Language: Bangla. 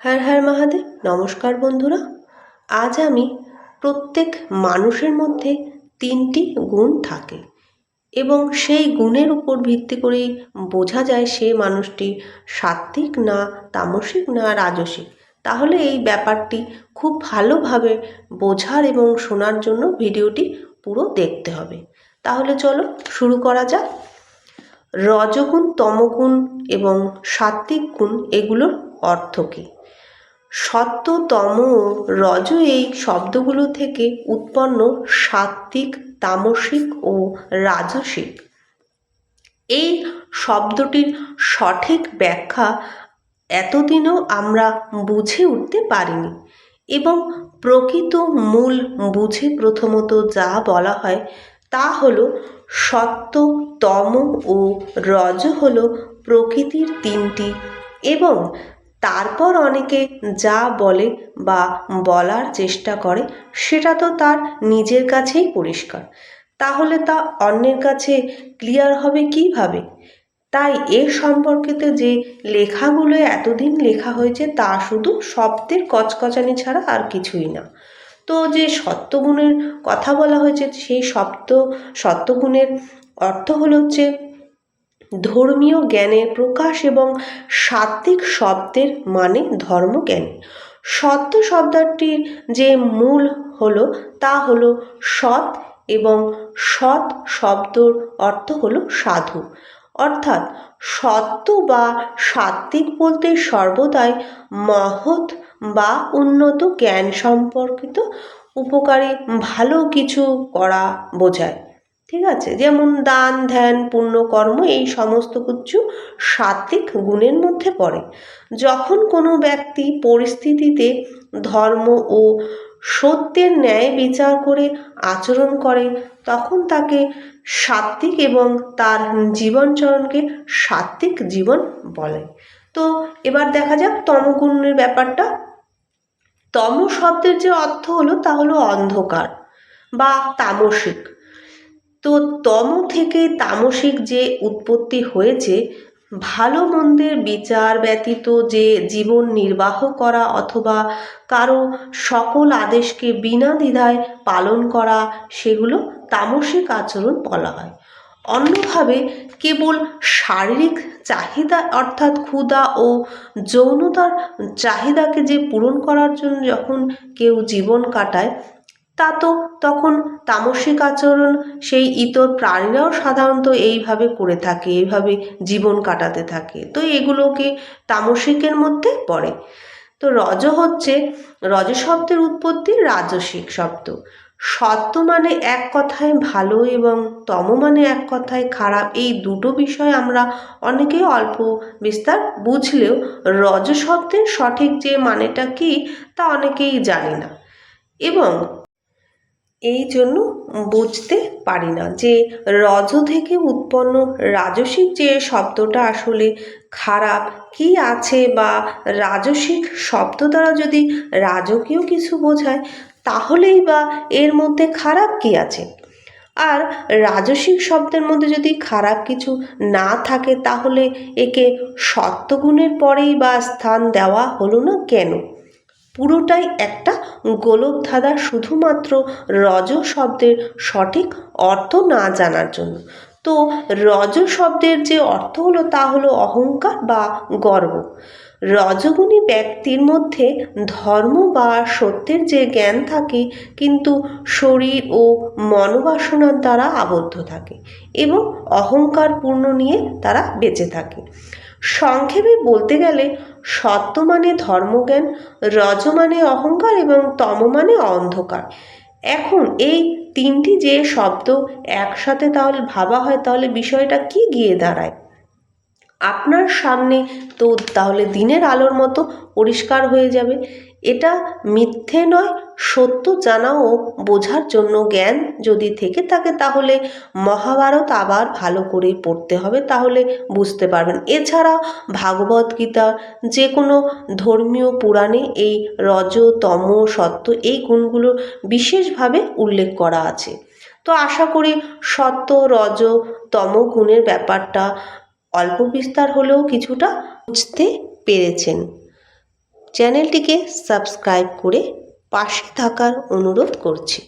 হর হর মহাদেব, নমস্কার বন্ধুরা। আজ আমি প্রত্যেক মানুষের মধ্যে তিনটি গুণ থাকে এবং সেই গুণের উপর ভিত্তি করেই বোঝা যায় সে মানুষটি সাত্ত্বিক না, তামসিক না, রাজসিক। তাহলে এই ব্যাপারটি খুব ভালোভাবে বোঝার এবং শোনার জন্য ভিডিওটি পুরো দেখতে হবে। তাহলে চলো শুরু করা যাক। রজগুণ, তমগুণ এবং সাত্ত্বিক গুণ এগুলোর অর্থ কী? সত্য তম রজ এই শব্দগুলো থেকে উৎপন্ন সাত্ত্বিক, তামসিক ও রাজসিক। এই শব্দটির সঠিক ব্যাখ্যা এতদিনও আমরা বুঝে উঠতে পারিনি এবং প্রকৃত মূল বুঝে প্রথমত যা বলা হয় তা হল সত্য তম ও রজ হল প্রকৃতির তিনটি এবং তারপর অনেকে যা বলে বা বলার চেষ্টা করে, সেটা তো তার নিজের কাছেই পরিষ্কার। তাহলে তা অন্যের কাছে ক্লিয়ার হবে কীভাবে? তাই এ সম্পর্কিত যে লেখাগুলো এতদিন লেখা হয়েছে, তা শুধু শব্দের কচকচানি ছাড়া আর কিছুই না। তো যে সত্যগুণের কথা বলা হয়েছে, সেই সপ্ত, সত্যগুণের অর্থ হলো হচ্ছে ধর্মীয় জ্ঞানের প্রকাশ এবং সাত্ত্বিক শব্দের মানে ধর্মজ্ঞান। সত্য শব্দটির যে মূল হলো, তা হলো সৎ এবং সৎ শব্দর অর্থ হলো সাধু। অর্থাৎ সত্য বা সাত্ত্বিক বলতে সর্বদাই মহৎ বা উন্নত জ্ঞান সম্পর্কিত উপকারী ভালো কিছু করা বোঝায়। ঠিক আছে? যেমন দান, ধ্যান পুণ্যকর্ম এই সমস্ত কিছু সাত্ত্বিক গুণের মধ্যে পড়ে। যখন কোনো ব্যক্তি পরিস্থিতিতে ধর্ম ও সত্যের ন্যায় বিচার করে আচরণ করে, তখন তাকে সাত্ত্বিক এবং তার জীবনচরণকে সাত্ত্বিক জীবন বলে। তো এবার দেখা যাক তমগুণের ব্যাপারটা। তম শব্দের যে অর্থ হলো তা হলো অন্ধকার বা তামসিক। তো তম থেকে তামসিক যে উৎপত্তি হয়েছে ভালো মন্দের বিচার ব্যতীত যে জীবন নির্বাহ করা অথবা কারও সকল আদেশকে বিনা দ্বিধায় পালন করা, সেগুলো তামসিক আচরণ বলা হয়। অন্যভাবে কেবল শারীরিক চাহিদা অর্থাৎ ক্ষুধা ও যৌনতার চাহিদাকে যে পূরণ করার জন্য যখন কেউ জীবন কাটায় তা তো তখন তামসিক আচরণ সেই ইতর প্রাণীরাও সাধারণত এইভাবে করে থাকে, এইভাবে জীবন কাটাতে থাকে। তো এগুলোকে তামসিকের মধ্যে পড়ে। তো রজ হচ্ছে, রজ শব্দের উৎপত্তি রাজসিক শব্দ। সত্য মানে এক কথায় ভালো এবং তম মানে এক কথায় খারাপ, এই দুটো বিষয় আমরা অনেকেই অল্প বিস্তার বুঝলেও রজ শব্দের সঠিক যে মানেটা কী তা অনেকেই জানি না। এবং এই জন্য বুঝতে পারি না যে রজ থেকে উৎপন্ন রাজসিক যে শব্দটা আসলে খারাপ কি আছে বা রাজসিক শব্দ দ্বারা যদি রাজকীয় কিছু বোঝায়, তাহলেই বা এর মধ্যে খারাপ কি আছে? আর রাজসিক শব্দের মধ্যে যদি খারাপ কিছু না থাকে, তাহলে একে সত্যগুণের পরেই বা স্থান দেওয়া হলো না কেন? পুরোটাই একটা গোলকধাঁধা শুধুমাত্র রজ শব্দের সঠিক অর্থ না জানার জন্য। তো রজ শব্দের যে অর্থ হলো তা হলো অহংকার বা গর্ব। রজগুণী ব্যক্তির মধ্যে ধর্ম বা সত্যের যে জ্ঞান থাকে, কিন্তু শরীর ও মনোবাসনার দ্বারা আবদ্ধ থাকে এবং অহংকার পূর্ণ নিয়ে তারা বেঁচে থাকে। সংক্ষেপে বলতে গেলে, সত্য মানে ধর্মজ্ঞান, রজ মানে অহংকার এবং তম মানে অন্ধকার। এখন এই তিনটি যে শব্দ একসাথে তাহলে ভাবা হয়, তাহলে বিষয়টা কি গিয়ে দাঁড়ায়? আপনার সামনে তো তাহলে দিনের আলোর মতো পরিষ্কার হয়ে যাবে। এটা মিথ্যে নয়, সত্য জানা ও বোঝার জন্য জ্ঞান যদি থেকে থাকে তাহলে মহাভারত আবার ভালো করে পড়তে হবে, তাহলে বুঝতে পারবেন। এছাড়া ভাগবত গীতা যে কোনো ধর্মীয় পুরাণে এই রজ, তম, সত্য এই গুণগুলো বিশেষভাবে উল্লেখ করা আছে। তো আশা করি সত্য, রজ, তম গুণের ব্যাপারটা অল্প বিস্তার হলেও কিছুটা বুঝতে পেরেছেন। চ্যানেলটিকে সাবস্ক্রাইব করে পাশে থাকার অনুরোধ করছি।